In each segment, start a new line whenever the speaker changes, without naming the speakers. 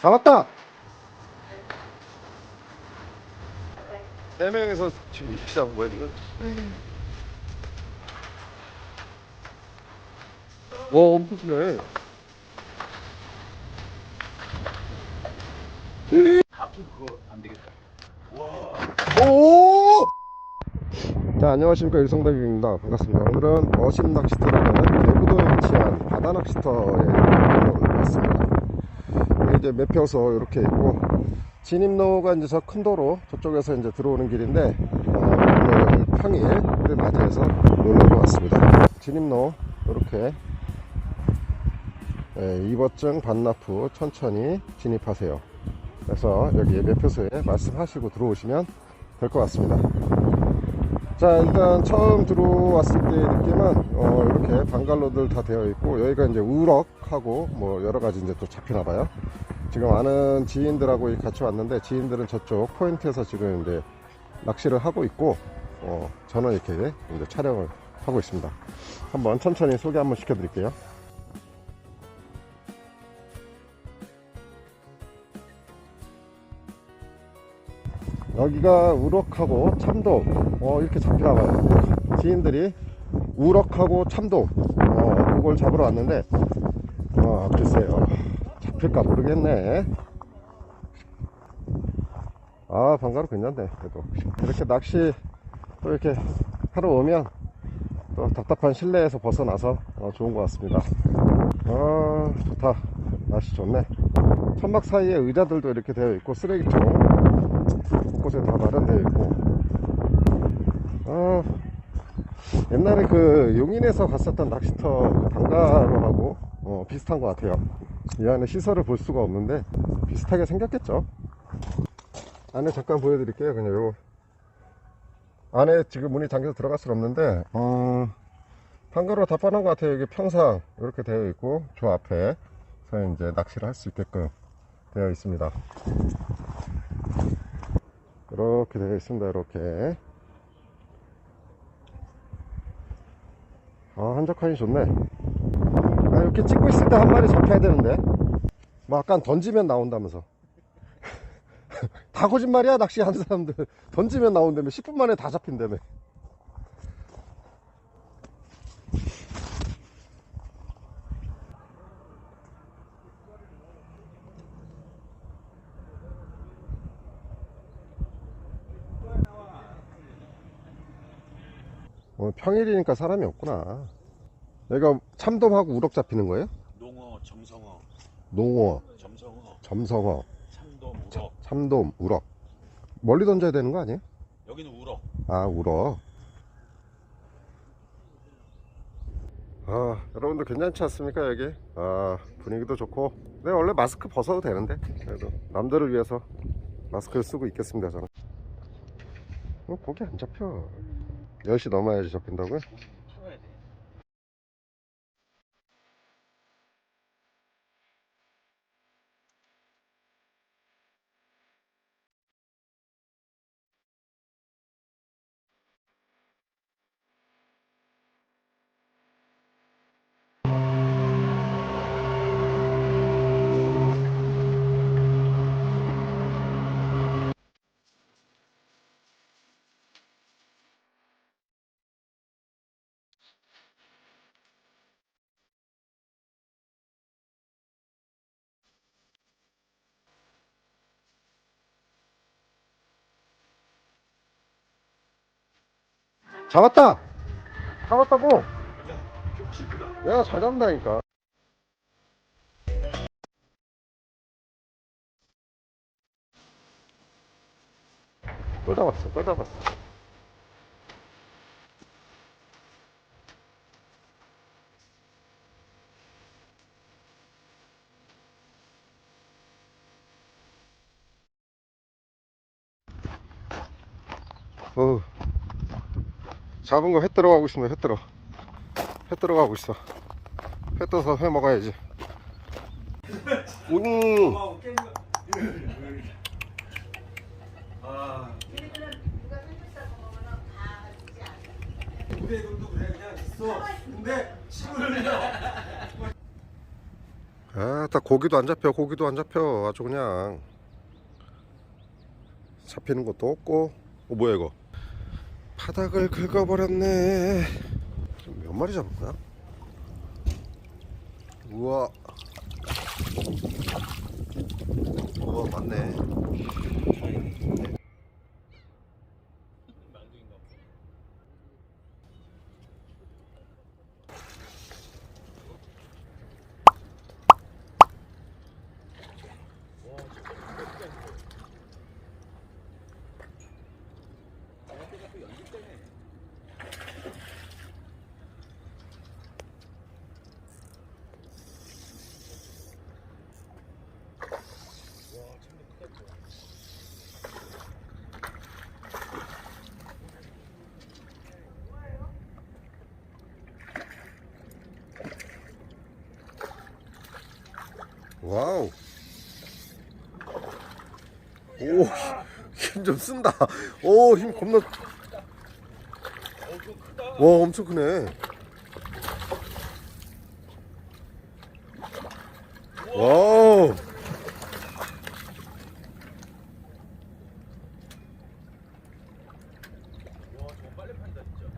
잡았다! 네 명이서 지금 이렇게 잡은 거야, 지금? 와, 엄청 크네. 오! 자, 안녕하십니까. 일성대입니다 반갑습니다. 오늘은 어심 낚시터라는 대구도에 위치한 바다 낚시터에 왔습니다. 이제 매표소 이렇게 있고, 진입로가 이제 저 큰 도로, 저쪽에서 이제 들어오는 길인데, 어, 오늘 평일을 맞이해서 놀러 왔습니다. 진입로, 이렇게, 예, 입어증 반납 후 천천히 진입하세요. 그래서 여기 매표소에 말씀하시고 들어오시면 될 것 같습니다. 자 일단 처음 들어왔을 때 느낌은 어, 이렇게 방갈로들 다 되어 있고 여기가 이제 우럭하고 뭐 여러 가지 이제 또 잡히나 봐요. 지금 아는 지인들하고 같이 왔는데 지인들은 저쪽 포인트에서 지금 이제 낚시를 하고 있고 어, 저는 이렇게 이제 촬영을 하고 있습니다. 한번 천천히 소개 한번 시켜드릴게요. 여기가 우럭하고 참돔 어, 이렇게 잡히나 봐요 지인들이 우럭하고 참돔 어, 그걸 잡으러 왔는데 어, 글쎄요 잡힐까 모르겠네. 아 방가루 괜찮네 그래도. 이렇게 낚시 또 이렇게 하러 오면 또 답답한 실내에서 벗어나서 어, 좋은 것 같습니다. 아 좋다. 날씨 좋네. 천막 사이에 의자들도 이렇게 되어 있고 쓰레기통. 곳곳에 다 마련되어 있고. 아 옛날에 그 용인에서 갔었던 낚시터 그 방가로 하고 어, 비슷한 것 같아요 이 안에 시설을 볼 수가 없는데 비슷하게 생겼겠죠. 안에 잠깐 보여드릴게요. 그냥 요거. 안에 지금 문이 잠겨서 들어갈 수는 없는데 어, 방가로 다 빠는 것 같아요. 여기 평상 이렇게 되어 있고 저 앞에 서 이제 낚시를 할 수 있게끔 되어 있습니다. 이렇게 되어 있습니다. 이렇게. 아 한적하니 좋네. 아, 이렇게 찍고 있을 때 한 마리 잡혀야 되는데. 뭐 약간 던지면 나온다면서. 다 거짓말이야 낚시 하는 사람들. 던지면 나온다며. 10분 만에 다 잡힌다며. 오늘 평일이니까 사람이 없구나 여기가 참돔하고 우럭 잡히는 거예요?
농어, 점성어,
농어,
점성어,
점성어,
참돔, 우럭.
참돔, 우럭. 멀리 던져야 되는 거 아니에요?
여기는 우럭.
아 우럭. 아 여러분들 괜찮지 않습니까 여기? 아 분위기도 좋고. 네 원래 마스크 벗어도 되는데 그래도. 남들을 위해서 마스크를 쓰고 있겠습니다 저는. 어, 고기 안 잡혀. 10시 넘어야지 잡힌다고요? 잡았다! 잡았다고! 내가 잘 잡는다니까 또 잡았어 또 잡았어 어 잡은 거 회 들어가고 있습니다. 회 들어. 회 들어가고 있어. 회 떠서 회 먹어야지. 음. 아딱 고기도 안 잡혀 고기도 안 잡혀. 아주 그냥 잡히는 것도 없고. 어 뭐야 이거 바닥을 긁어버렸네 몇 마리 잡은 거야? 우와 맞네
만두인가 봐.
와우. 오힘 좀 쓴다. 오 힘 겁나. 와 엄청 크네. 와우
와, 저거 빨리 판다 진짜.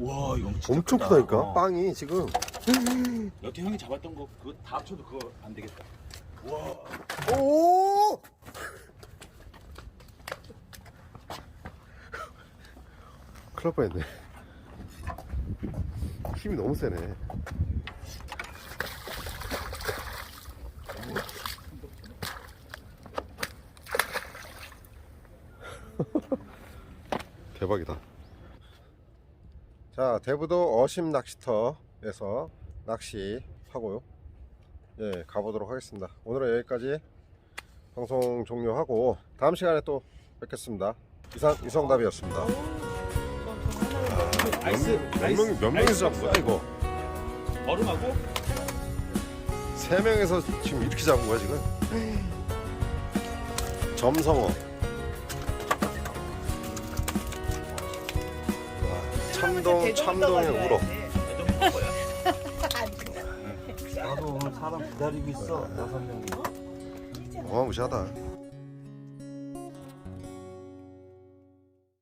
와,
이거
엄청
크다.
크다니까
어.
빵이 지금
여태 형이 잡았던 거 그거 다 합쳐도 그거 안 되겠다. 와,
오! 큰일 날 뻔했네. 힘이 너무 세네. 대박이다. 자, 대부도 어심 낚시터에서 낚시 하고요. 예, 가보도록 하겠습니다. 오늘은 여기까지 방송 종료하고 다음 시간에 또 뵙겠습니다. 이상 이성답이었습니다.
아이스,
몇,
아이스,
명, 몇 명이서 잡은 거야 이거?
얼음하고
세 명에서 지금 이렇게 잡은 거야 지금? 점성어. 참동 참동의 우럭.
거야.
나도 오늘 사람 기다리고 있어. 여섯 명이.
어마무시하다.